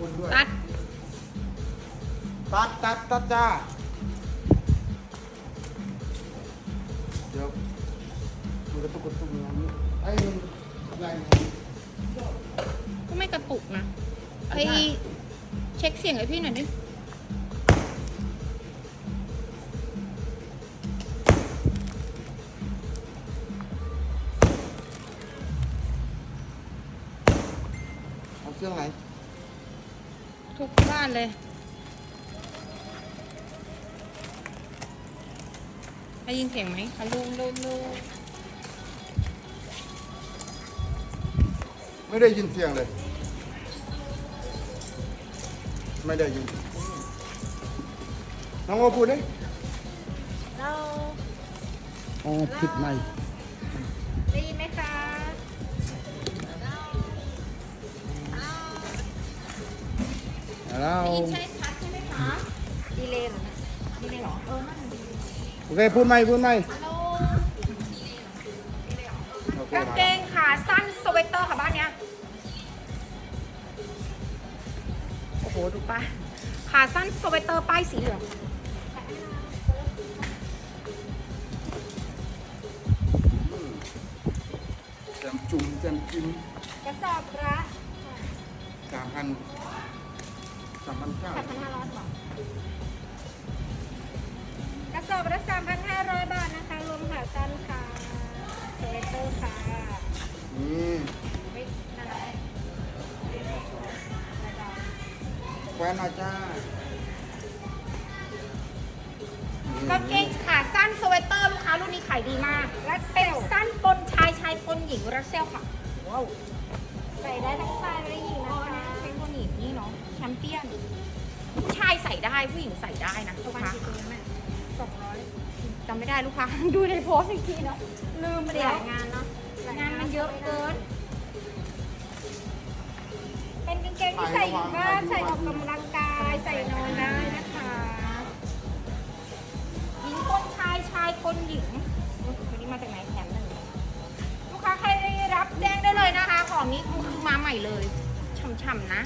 คุณด้วย ตัดตัดตัดตัดจ้า เดี๋ยวมันกระตุกกระตุกอย่างนี้ไอ้มันอะไรนะก็ไม่กระตุกนะอะไอใช่เช็คเสียงให้พี่หน่อยดิเอาเครื่องไหนทุกบ้าน เลย ได้ยินเสียงไหมคะลุงลุงลุงไม่ได้ยินเสียงเลย ไม่ได้ยิน น้องโอพูดดิเรา อ๋อผิดไหมไแล้วได้ยินใช่ชัดใช่ไหมคะดีเลยเหรอนะดีเลยเหรอเออนั่นดีโอเคพูดไหมพูดไหมฮัลโหลโอเคกางเกงขาสั้นสเวตเตอร์ค่ะบ้านเนี้ยโอ้โหดูป้ายขาสั้นสเวตเตอร์ป้ายสีเหลืองแจมจุ่มแจมจิ้มกระสอบละสามพันสามพันเก้าสามพันห้าร้อยบาทกระสอบละสามพันห้าร้อยบาทนะคะรวมขาสั้นค่ะสเวตเตอร์ค่ะนี่เฮ้ยน่ารักแควนหน่อยจ้านี่กางเกงขาสั้นสเวตเตอร์ลูกค้ารุ่นนี้ขายดีมาก และเป็นสั้นปนชายชายปนหญิงรัสเซลค่ะว้าวใส่ได้ทั้งชายและหญิง ชมเปี้ยนผู้ชายใส่ได้ผู้หญิงใส่ได้นะลูกค้าสองร้อยจำไม่ได้ลูกค้า ดูในโพสต์อีกทีเนาะลืมไปเดี๋แล้ยววงานเนาะงานมันเยอะเกิน เป็นกางเกงที่ใส่อยู่บ้านใส่ออกกำลังกายใส่นอนได้นะคะหญิงคนชายชายคนหญิงอุ๊ยวันนี้มาจากไหนแถมหนึ่งลูกค้าใครได้รับแจ้งได้เลยนะคะ ของนี้คือมาใหม่เลยฉ่ำๆนะ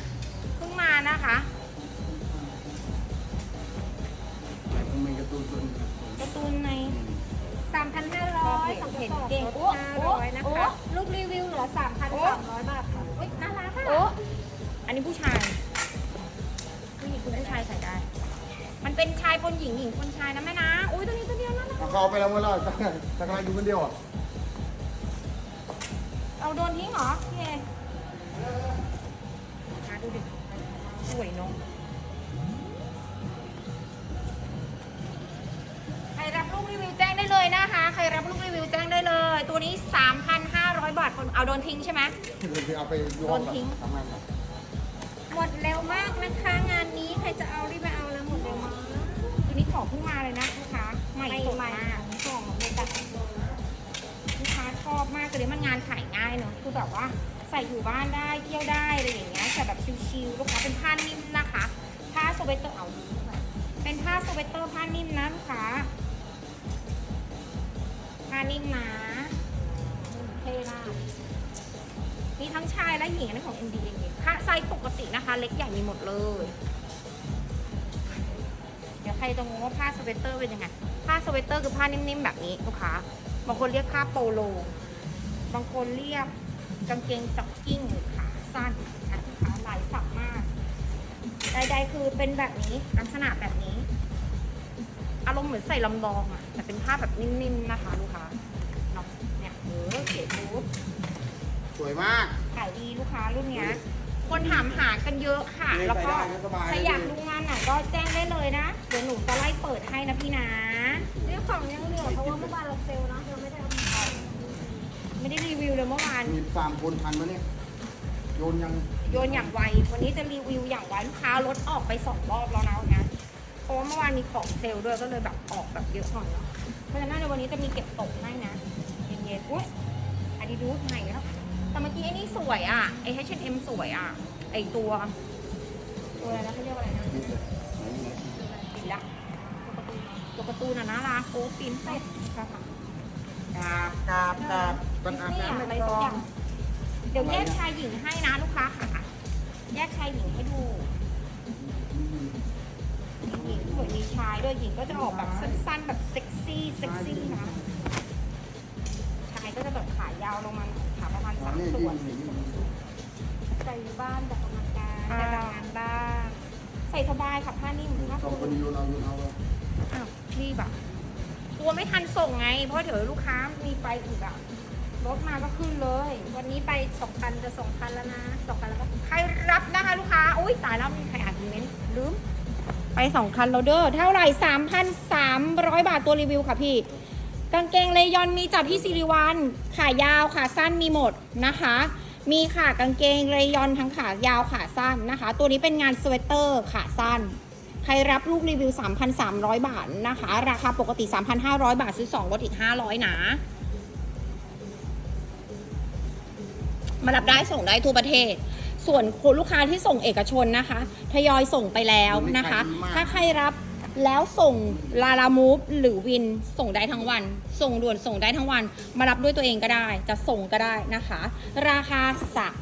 เอาเขาเอาไปแล้วเมื่อไหร่สักสักอะไรอยู่คนเดียวอะเราโดนทิ้งเหรอพี่เอหาดูดิสวยเนอะใครรับลูกรีวิวแจ้งได้เลยนะคะ ใครรับลูกรีวิวแจ้งได้เลย ตัวนี้ 3,500 บาทคนเอาโดนทิ้งใช่ไหมเดี๋ยวเอาไปโยโดนนทิ้ง ทำงานครับหมดเร็วมากนะคะงานนี้ใครจะเอารีบไปเอาแล้วหมดเร็วมากตัวนี้ของเพิ่งมาเลยนะลูกค้าใหม่สดใหม่มาก ลูกค้าชอบมากเลยมันงานขายง่ายเนอะคือแบบว่าใส่อยู่บ้านได้เที่ยวได้อะไรอย่างเงี้ยแต่แบบชิลๆลูกค้าเป็นผ้านิ่มนะคะ ผ้าสเวตเตอร์เอาเป็นผ้าสเวตเตอร์ผ้านิ่มนะลูกค้าผ้านิ่มนะเท่มากมีทั้งชายและหญิงอันนี้ของ MD เองค่ะไซส์ปกตินะคะ เล็กใหญ่มีหมดเลย เดี๋ยวใครจะงงว่าผ้าสเวตเตอร์เป็นยังไง ผ้าสเวตเตอร์คือผ้านิ่มๆแบบนี้ลูกค้า บางคนเรียกผ้าโปโล บางคนเรียกกางเกงจ็อกกิ้งหรือขาสั้นนะลูกค้าหลายฝักมากใดๆคือเป็นแบบนี้ลักษณะแบบนี้ อารมณ์เหมือนใส่ลำลองอะแต่เป็นผ้าแบบนิ่มๆนะคะลูกค้าเนาะเนี่ยเออเก๋รูปสวยมากขายดีลูกค้ารุ่นเนี้ย คนถามหากันเยอะค่ะนี่แล้วก็ใส่ได้นะสบายใครอยากดูงานไหนก็แจ้งได้เลยนะ เดี๋ยวหนูจะไล่เปิดให้นะพี่นะนี่ของยังเหลือเพราะว่าเมื่อวานเราเซลล์เนาะเราไม่ได้เอามาเอาไม่ได้รีวิวเลยเมื่อวาน มีสามคนทันไหมเนี่ย โยนยัง โยนอย่างไว วันนี้จะรีวิวอย่างไวลูกค้ารถออกไปสองรอบแล้วนะวันนี้เพราะว่าเมื่อวานมีของเซลล์ด้วยก็เลยแบบออกแบบเยอะหน่อยเนาะเพราะฉะนั้นในวันนี้จะมีเก็บตกให้นะ วยอะ ไอ H&M สวยอะ ไอตัว ตัวอะไรนะเขาเรียกว่าอะไรนะนี่เลยไหนไหนปิดละตัวการ์ตูนอะน่ารักโอ้ปินเป็ดค่ะกราบกราบกราบก่อนอาบนี่น้ำอะไรไม่สักต้องย่างเดี๋ยวแยกชายหญิงให้นะลูกค้าค่ะ แยกชายหญิงให้ดูหญิงสวยมีชายด้วยหญิงก็จะออกแบบสั้นๆแบบเซ็กซี่เซ็กซี่นะชายก็จะแบบขายาวลงมาขาประมาณสามส่วน อยู่บ้านแต่ออกกำลังกายอ่า แต่ทำงานบ้างใส่สบายค่ะผ้านิ่มผ้าสองปูคนยูนเอายูนเอาอ้าวรีบอะตัวไม่ทันส่งไง เพราะเดี๋ยวลูกค้ามีไปอีกอะรถมาก็ขึ้นเลย วันนี้ไปสองพันจะสองพันแล้วนะสองพันแล้วก็ใครรับนะคะลูกค้าอุ้ยตายแล้วมีใครอ่านคอมเมนต์ลืม ไปสองคันเราเด้อเท่าไหร่3,300บาทตัวรีวิวค่ะพี่ กางเกงเลยอนมีจากพี่สิริวัลขายาวขาสั้นมีหมดนะคะ มีค่ะกางเกงเลยอนทั้งขายาวขาสั้นนะคะ ตัวนี้เป็นงานสเวตเตอร์ขาสั้น ใครรับลูกรีวิว 3,300 บาทนะคะ ราคาปกติ 3,500 บาท ซื้อ 2 ลดอีก 500 นะ มารับได้ส่งได้ทั่วประเทศ ส่วนคุณลูกค้าที่ส่งเอกชนนะคะ ทยอยส่งไปแล้วนะคะ ถ้าใครรับ แล้วส่งลาลามูฟหรือวินส่งได้ทั้งวัน ส่งด่วนส่งได้ทั้งวัน มารับด้วยตัวเองก็ได้ จะส่งก็ได้นะคะ ราคาสัก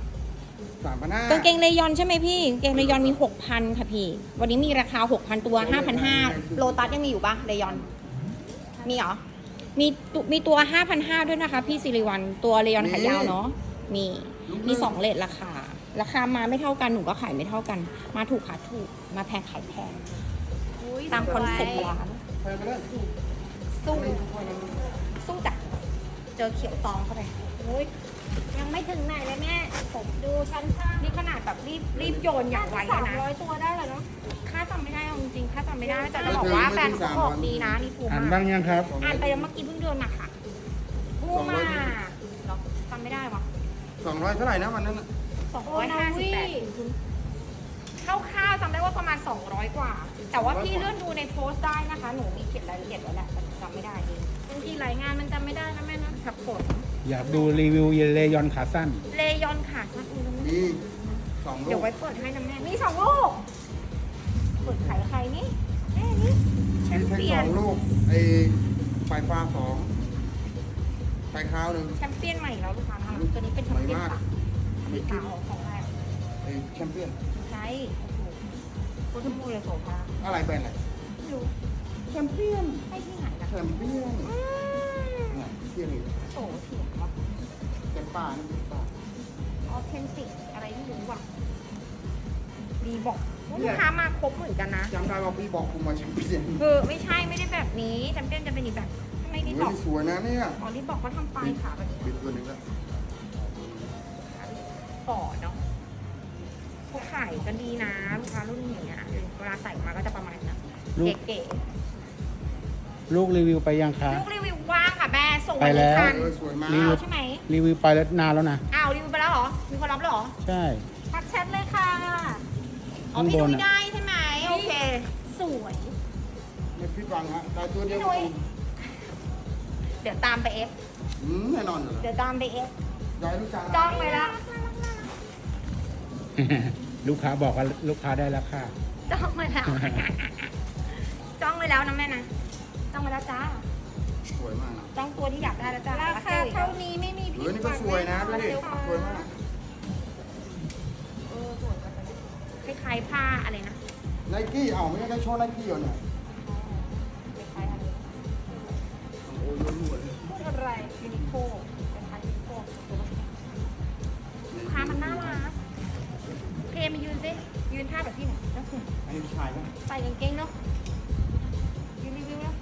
สามพันห้ากางเกงเลยอนใช่ไหมพี่กางเกงเลยอนมี 6,000 ค่ะพี่ วันนี้มีราคา 6,000 ตัว 5,500 โลตัสยังมีอยู่ปะเลยอน มีเหรอ มีตุมีตัว 5,500 ด้วยนะคะ พี่สิริวัลตัวเลยอนขายาวเนาะ มีมีสองเลทราคา ราคามาไม่เท่ากัน หนูก็ขายไม่เท่ากัน มาถูกขายถูก มาแพงขายแพงอุ๊ย ตามคอนเซ็ปต์สวยร้านไปไปเลยสู้สู้จ้ะเจอเขียวตองเข้าไปอุ๊ยยังไม่ถึงไหนเลยแม่ผมดูชั้นข้างนี่ขนาดแบบรีบรีบโยนอย่างไวสาแล้วมนะร้อยตัวได้เลยเนาะค่าจำไม่ได้เอาจริงๆค่าจำไม่ได้แต่จะบอกว่าแบรนด์เขาออกดีนะนี่พูมาอ่านบ้างยังครับอ่านไปแล้วเมื่อกี้เพิ่งเดินมาค่ะพูมาเหรอจำไม่ได้วะสองร้อยเท่าไหร่นะวันนั้นน่ะสองร้อยห้าสิบแปด คร่าวๆจำได้ว่าประมาณ 200 กว่า แต่ว่าพี่เลื่อนดูในโพสต์ได้นะคะ หนูมีเขียนรายละเอียดไว้แหละแต่จำไม่ได้เองบางทีหลายงานมันจำไม่ได้นะแม่นะครับผมอยากดูรีวิวเยเลยอนขาสั้น เลยอนค่ะชักอุ้ยแล้วไม่มีสองลูเดี๋ยวกไว้เปิดให้นะแม่มีสองลูกเปิดขายใครนี่แม่นี่แชมมีแค่เปี้ยสอนงลูกไอ้ไฟฟ้าสองไฟขาวหนึ่ง แชมเปี้ยนใหม่แล้วลูกค้านะคะตัวนี้เป็นแชมเปี้ยนใหม่มากค่ะมีขาวของแรกไอ้แชมเปี้ยนใช่ โอ้โหโคตรมูเลยโสภาอะไรเป็นอะไรไม่รู้แชมเปี้ยนให้ที่ไหนนะแชมเปี้ยนอืมเนี่ยเที่ยงอีกโสเถียงว่ะเป็นป้านี่เป็นป้าออเทนติกอะไรไม่รู้ว่ะดีบอกลูกค้ามาครบเหมือนกันนะจำได้ว่าพี่บอกกูมาแชมเปี้ยนเออไม่ใช่ไม่ได้แบบนี้แชมเปี้ยนจะเป็นอีกแบบทำไมนี่บเฮ้อกยสวยนะเนี่ยอ๋อนี่บอกเขาทำปลายขาแบบนี้เป็นตัวหนึ่งแล้วก่อนเนาะ เขาขายกันดีนะลูกค้ารุ่นนี้อะเวลาใส่มาก็จะประมาณนั้นลูก เก๋ลูกรีวิวไปยังคะ ๆลูกรีวิวว่างค่ะแม่ส่งไปแล้ว ทันเออสวยมากรีวิเอาวใช่ไหมรีวิวไปแล้วนานแล้วนะ อ้าวรีวิวไปแล้วเหรอมีคนรับแล้วเหรอใช่ ทักแชทเลยค่ะอ๋อข้างพี่บนนุ้ยอะ ได้ใช่ไหมโอเค สวย ไม่ผิดหวังฮะได้ตัวเดียวพี่นุ้ยเดี๋ยวตามไปเอฟอืมแน่นอนอยู่เดี๋แล้วยวตามไปเอฟยายรู้จักจ้องไปแล้ว ลูกค้าบอกว่าลูกค้าได้แล้วค่ะจ้องไปแล้วจ้องไปแล้วนะแม่นะจ้องไปแล้วจ้าสวยมากนะจ้องตัวที่อยากได้แล้วจ้าราคาเท่านี้ไม่มีเอผิอดนี่หก็วังสวยนะดูดิแอสวยมากเออสวยจังเลยคล้ายๆผ้าอะไรนะไนกี้เอาไม่ได้โชว์ไนกี้เหรอเนี่ยคล้ายๆอะไรโอ้ยรวยเลยพูดอะไรยูนิโค แบบที่ไหนเจ้าคุณอันนี้ชายนะใส่กางเกงเนาะยืนรีวิวเนาะ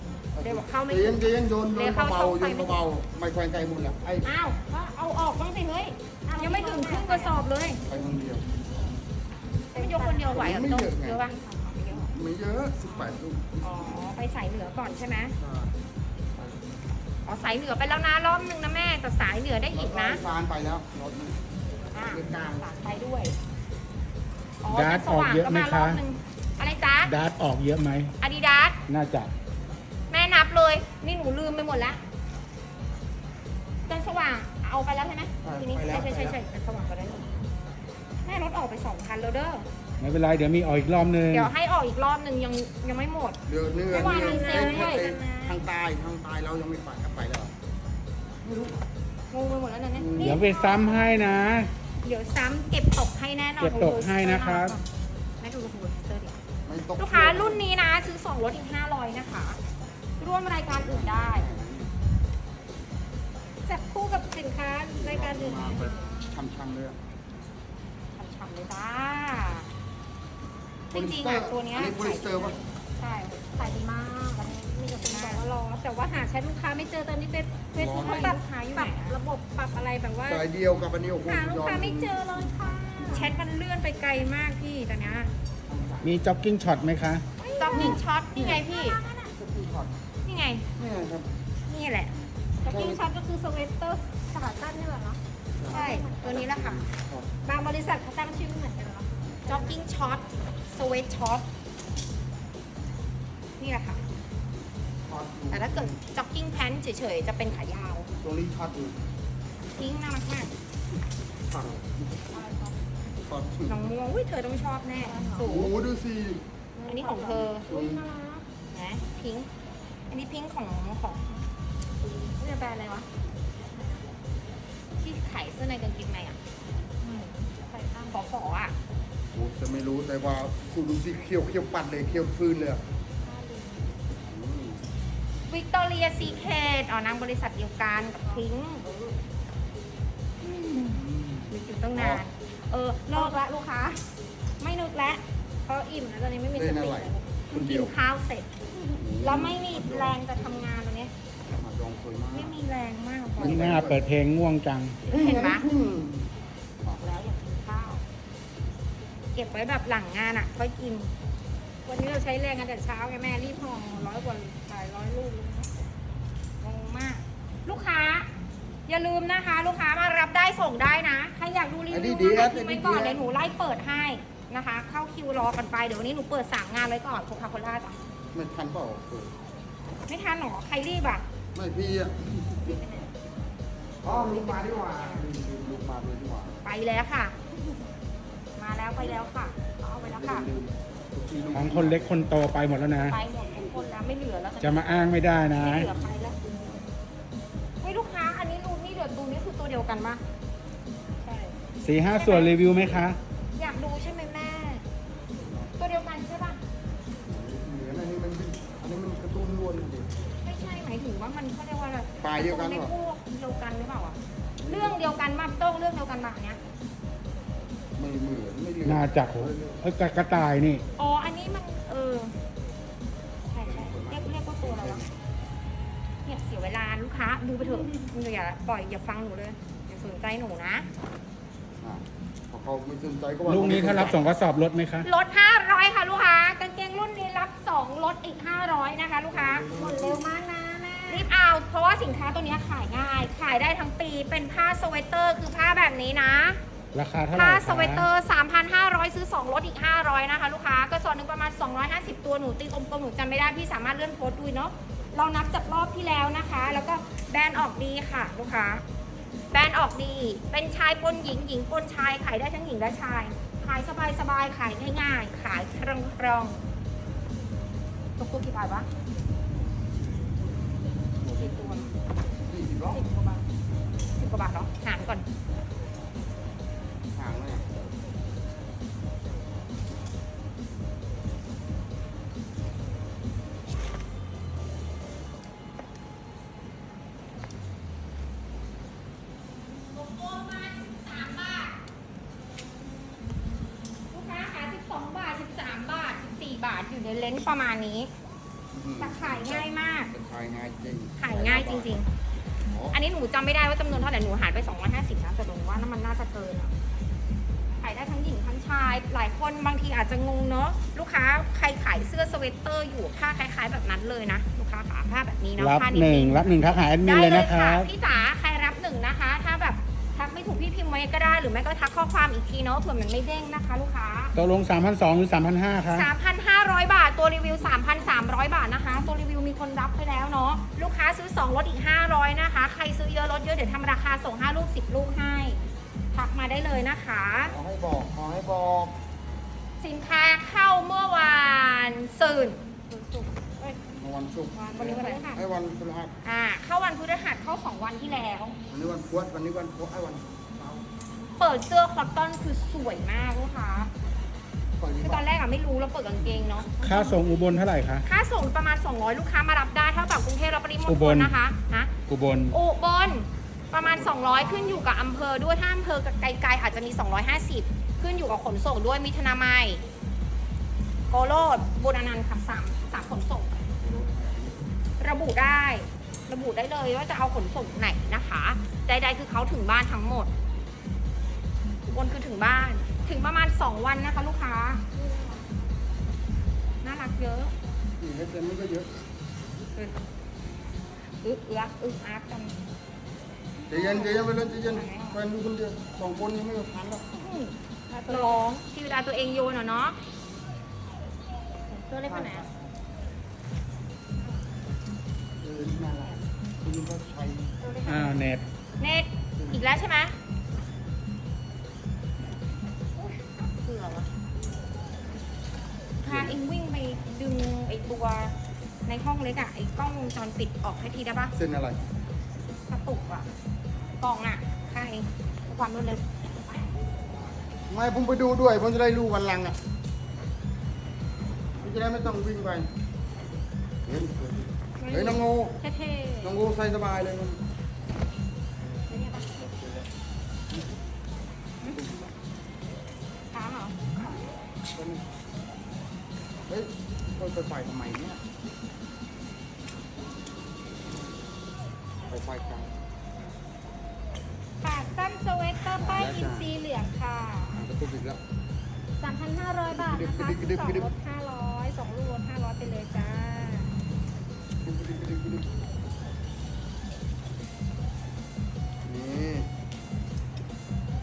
เดี๋ยวบอกเข้าไม่เย็นเย็นโยนโยเดี๋ยนวเข้าเบาช่องๆไฟโยนไม่เบาๆไม่แขวนไกลมุนแหละไอ้อ้าวก็เอาออกบ้างสิเฮ้ย ยังไม่ถึงครึ่งกระสอบเลยไปคนเดียว ไม่ยกคนเดียวไหวเหรอไม่ต้นเยอะไงเยอะป่ะเอาไม่เยอะเหรอไม่เยอะสิบแปดลูกอ๋อ ไปสายเหนือก่อนใช่ไหมใช่อ๋อสายเหนือไปแล้วนะรอบนึงนะแม่ แต่สายเหนือได้อีกนะ ฟานไปแล้วรถนี้อ่าเรียกกลางสายไปด้วยอ๋อ ดาร์ทสว่างออกเยอะก็ไหมมารคะอบนึงอะไรจ๊ะดาร์ตออกเยอะไหมอาดิดาสน่าจะแม่นับเลย นี่หนูลืมไปหมดแล้วจันสว่างเอาไปแล้วใช่ไหมทีนี้ใช่ใช่ใช่ใช่จันสว่างไปแล้วนี่แม่รถออกไปสองคันแล้วเด้อไม่เป็นไรเดี๋ยวมีออกอีกรอบนึงเดี๋ยวให้ออกอีกรอบหนึ่งยังยังไม่หมดเดือดเนื้อเมื่อวานมีเซลล์ด้วย ทางใต้ทางใต้เรายังไม่ไปกลับไปแล้วไม่รู้งงไปหมดแล้วนะเนี่ย เดี๋ยวไปซ้ำให้นะ เดี๋ยวซ้ำเก็บตกให้แน่นอนเก็บตกให้นะครับไม่ดูโฮสเตอร์ดิไม่ตกลูกค้ารุ่นนี้นะ ซื้อสองลดอีก500นะคะ ร่วมรายการอื่นได้จับคู่กับสินค้ารายการอื่นมาแบบช่ำๆเลยอะฉ่ำๆเลยจ้าจริงๆอะตัวเนี้ยอันนี้โพลิสเตอร์ปะใช่ใส่ดีมากอันนี้ รอ แต่ว่าหาใช้ลูกค้าไม่เจอตอนนี้เป็นเฟซบุ๊กร้อนปรับลูกค้าอยู่ปไหนรับอะระบบปรับอะไรแบบว่า สายเดียวกับอันนี้โอ้โหหาลูกค้าไม่เจอเลยค่ะแชทมันเลื่อนไปไกลมากพี่ตอนเนี้ยมีจ็อกกิ้งช็อตไหมคะ จ็อกกิ้งช็อตนี่ไงพี่สกีช็อตนี่ไง นี่ครับ นี่แหละแต่กิ้งช็อตก็คือสเวตเตอร์ขาสั้นนี่แหละเนาะใช่ ตัวนี้แหละค่ะ บางบริษัทเขาตั้งชื่อไม่เหมือนกันเนาะจ็อกกิ้งช็อตสเวตช็อตนี่แหละค่ะช็อตอยู่ แต่ถ้าเกิดจ็อกกิ้งแพนเฉยๆ จะเป็นขายาวตรงนี้ช็อตอยู่พิงค์น่ารักมากช็อตช็อตน้องม่วงอุ้ยเธอต้องชอบแน่สูโอ้งโหดูสิอันนี้ของเธออุ้ยน่ารักนะพิงค์อันนี้พิงค์ของของนี่จะแบรนด์อะไรวะ ที่ขายเสื้อในกางเกงในอะใส่ตั้งขอขออะ โอ้จะไม่รู้แต่ว่าคุณดูสิเคี้ยวเคี้ยวปัดเลยเคี้ยวฟืนเลยอะอืม วิกตอเรียซีเคดอ๋อนางบริษัทเดียวกันกับพิงค์มีอยู่ตั้งนาน เออเลิกละลูกค้า ไม่นึกแล้วเขาอิ่มแล้วตอนนี้ไม่มีสเล่นติอะไรแล้วคนเดีกิยวนข้าวเสร็จ แล้วไม่มีแรงจะทำงานตอนนี้มาดองสวยมากไม่มีแรงมากนี่หน้าเปิดเพลงง่วงจัง เห็นไหมอืมบอกแล้วอย่ากินข้าว เก็บไว้แบบหลังงานอะ ค่อยกิน วันนี้เราใช้แรงกันแต่เช้าไงแม่รีบห่อร้อยกว่าหลายร้อยลูกเลยนะงงมาก ลูกค้า อย่าลืมนะคะ ลูกค้ามารับได้ส่งได้นะใครอยากดูรีอันนี้วิวดีมาคให้รับคิวไว้ก่อนเดี๋ยวหนูไล่เปิดให้นะคะ เข้าคิวรอกันไปเดี๋ยววันนี้หนูเปิดสามงานไว้ก่อนโคคาโคล่าจ้ะไม่ทันเปล่าเออไม่ทันหรอใครรีบอะไม่พี่อะอ๋อลูกมาดีกว่าลูกมาเลยดีกว่าไปแล้วค่ะ มาแล้วไปแล้วค่ะเอาไปแล้วค่ะ ลืมลืม ของคนเล็กคนโตไปหมดแล้วนะ ไปหมดทุกคนแล้วไม่เหลือแล้วจะมาอ้างไม่ได้นะ ไม่เหลือใครแล้วเฮ้ยลูกค้าอันนี้รูนี่เดือดดูนี่คือตัวเดียวกันปะใช่ สี่ห้าส่วนรีวิวไหมคะ อยากดูใช่ไหมแม่ ตัวเดียวกันใช่ปะเหมือนอันนี้มันเป็นอันนี้มันกระตุ้นล้วนดิ ไม่ใช่หมายถึงว่ามันเขาเรียกว่าอะไรปลายเดียวกันเหรอในพวกเดียวกันหรือเปล่าอะเรื่องเดียวกันมาโต้งเรื่องเดียวกันมาเนี้ย ไม่เหมือนไม่เหลือน่าจะเอ้ยกระกระต่ายนี่อ๋ออันนี้มัน ดูไปเถอะอย่าปล่อยอย่าฟังหนูเลย อย่าสนใจหนูนะ อะพอเขาไม่สนใจก็ว่าลูกนี้ถ้ารับส่งกระสอบลดไหมคะลด 500 ค่ะลูกค้ากางเกงรุ่นนี้รับ 2 ลดอีก 500 นะคะ ลูกค้าหมดเร็วมากนะแม่รีบเอาเพราะว่าสินค้าตัวเนี้ยขายง่าย ขายได้ทั้งปีเป็นผ้าสเวตเตอร์คือผ้าแบบนี้นะ ราคาเท่าไหร่ผ้าคะสเวตเตอร์ 3,500 ซื้อ 2 ลดอีก 500 นะคะ ลูกค้า ก็ส่วนหนึ่งประมาณ 250 ตัวหนูตีกลมๆหนูจำไม่ได้ พี่สามารถเลื่อนโพสต์ดูเนาะ เรานับจากรอบที่แล้วนะคะ แล้วก็แบรนด์ออกดีค่ะลูกค้าแบรนด์ออกดี เป็นชายปนหญิงหญิงปนชายขายได้ทั้งหญิงและชาย ขายสบายๆขายง่ายๆ ขายครองๆตกตัวกี่บาทวะกี่ตัวยี่สิบกว่าบาทสิบกว่าบาทเหรอหารก่อนห ในเลนส์ประมาณนี้แต่ขายง่ายมากเป็นชายง่ายจริง ขายง่ายจริงอ๋อๆอันนี้หนูจำไม่ได้ว่าจำนวนเท่าไหร่หนูหารไป 250นะแต่หนูว่าน้ำมันน่าจะเกินอะขายได้ทั้งหญิงทั้งชาย หลายคนบางทีอาจจะงงเนาะลูกค้าใครขายเสื้อสเวตเตอร์อยู่ผ้าคล้าย ๆ แบบนั้นเลยนะลูกค้าขาผ้าแบบนี้เนาะรับผ้าหนึ่งๆรับหนึ่งทักหาแอดมินได้เลยเลยนะคค่ะรับพี่จ๋าใครรับหนึ่งนะคะ ถ้าแบบทักไม่ถูกพี่พิมพ์ไว้ก็ได้หรือไม่ก็ทักข้อความอีกทีเนาะเผื่อมันไม่เด้งนะคะ ลูกค้า ตกลง 3,200 หรือ 3,500คะ3,500 บาท ตัวรีวิว 3,300 บาทนะคะ ตัวรีวิวมีคนรับไปแล้วเนาะ ลูกค้าซื้อ 2 ลดอีก 500 นะคะ ใครซื้อเยอะลดเยอะ เดี๋ยวทำราคาส่ง 5 ลูก 10 ลูกให้ ทักมาได้เลยนะคะ ขอให้บอก ขอให้บอก สินค้าเข้าเมื่อวานซืนสุกๆเอ้ยวันศุกร์วันนี้วันอะไรให้วันพฤหัสอ่า เข้าวันพฤหัสเข้า 2 วันที่แล้ว วันนี้วันพุธวันนี้วันพุธไอ้วันเสาร์เปิดเสื้อคอตตอนคือสวยมากลูกค้าปล่อยดี คือกตอว่านแรกอะไม่รู้เราเปิดกางเกงเนาะ ค่าส่งอุบลเท่าไหร่คะ ค่าส่งประมาณ 200 ลูกค้ามารับได้เท่ากับกรุงเทพและปริมณอุฑบล ลนะคะฮะอุบล อุบลประมาณ 200 ขึ้นอยู่กับอำเภอด้วยถ้าอำเภอไกลๆอาจจะมี 250 ขึ้นอยู่กับขนส่งด้วยมิถนามัยโกโลดบุรนันท์ค่ะสามสามขนส่ง ระบุได้ ระบุได้เลยว่าจะเอาขนส่งไหนนะคะ ใดๆคือเขาถึงบ้านทั้งหมดอุบลคือถึงบ้าน ถึงประมาณ 2 วันนะคะ ลูกค้า น่ารักเยอะนี่ให้เต็มมันก็เยอะอึกอึกอักอึกอักกันใจเย็นใจเย็นไปเลยใจเย็นแฟนอยู่คนเดียวสองคนยังไม่ทันหรอกร้องที่เวลาตัวเองโยนอะเนาะตัวเล็กขนาดไหนเออน่ารักคุณก็ใช้ตัวเล็กขอ่านาดไหนเน็ตเน็ตอีกแล้วใช่ไหม พาเองวิ่งไปดึงไอ้ตัวในห้องเล็กอะไอ้กล้องวงจรปิดออกให้ทีได้ปะเส้นอะไรกระตุกอะกล่องอะค่ะเองความรวดเร็วไม่ผมไปดูด้วยผมจะได้รู้วันหลังอะผมจะได้ไม่ต้องวิ่งไปเฮ้ยเฮ้ยน้องโง่เท่น้องโง่ใส่สบายเลยมัน เฮ้ยเราไปไฟทำไมเนี่ยไปไฟกลางขาสั้นสเวตเตอร์ป้ายอินซีเหลืองค่ะ อะกระตุกอีกแล้ว 3,500 บาทนะคะกระดิบกระดิบสองลด500สองลูกลด500 ไปเลยจ้า นี่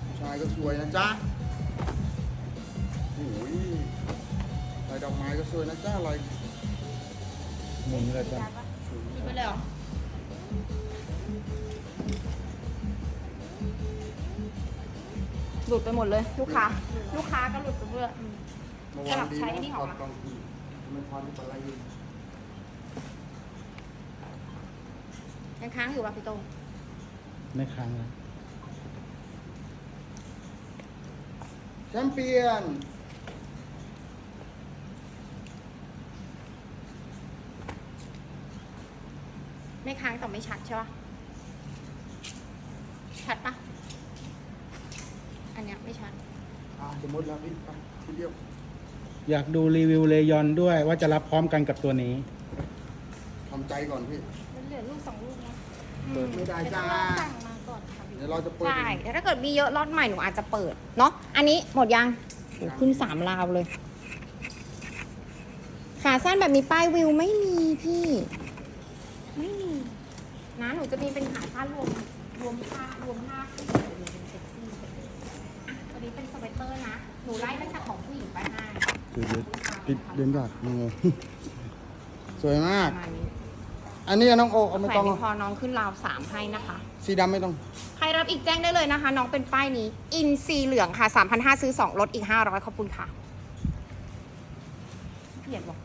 ผู้ชายก็สวยนะจ๊ะ สวยนะจ๊ะลายหมุนเลยจ้ะคิดไปเลยเหรอหลุดไปหมดเลย ลูกค้า ลูกค้าก็หลุดไปเพื่ออืมเมื่อวานดีใช้อันนี้นะเหรอถอดกล่องทีมันทอนที่ปลาไหลอยู่ยังค้างอยู่ป่ะพี่โตงไม่ค้างแล้วแชมเปี้ยน ไม่ค้างแต่ไม่ชัดใช่ป่ะชัดปะอันเนี้ยไม่ชัด อ่าจะหมดแล้วพี่ไปทีเดียวอยากดูรีวิวเลยอนด้วยว่าจะรับพร้อมกันกับตัวนี้ ทำใจก่อนพี่ มันเหลือลูกสองลูกนะเปิดไม่ได้เดี๋ยวจ้าต้องรอสั่งมาก่อนค่ะเดี๋ยวเราจะเปิดใช่แต่ถ้าเกิดมีเยอะล็อตใหม่หนูอาจจะเปิดเนาะอันนี้หมดยังโอ้ขึ้นสามราวเลย ขาสั้นแบบมีป้ายวิวไม่มีพี่ ไม่มี นะหนูจะมีเป็นขาสั้นรวมรวมผ้ารวมผ้าขึ้นไปเลยเป็นเซ็กซี่อะตัวนี้เป็นสเวตเตอร์นะ หนูไล่ตั้งแต่ของผู้หญิงไปให้คือเดี๋ยวปิดเดินยากงงสวยมาปก ระมาณนี้อันนี้น้องโอเอาไม่แขวต้องนพอน้องขึ้นราวสามให้นะคะ สีดำไม่ต้อง ใครรับอีกแจ้งได้เลยนะคะ น้องเป็นป้ายนี้ อินซีเหลืองค่ะ3,500ซื้อ 2 ลดอีก 500 ขอบคุณค่ะเกลียดว่ะ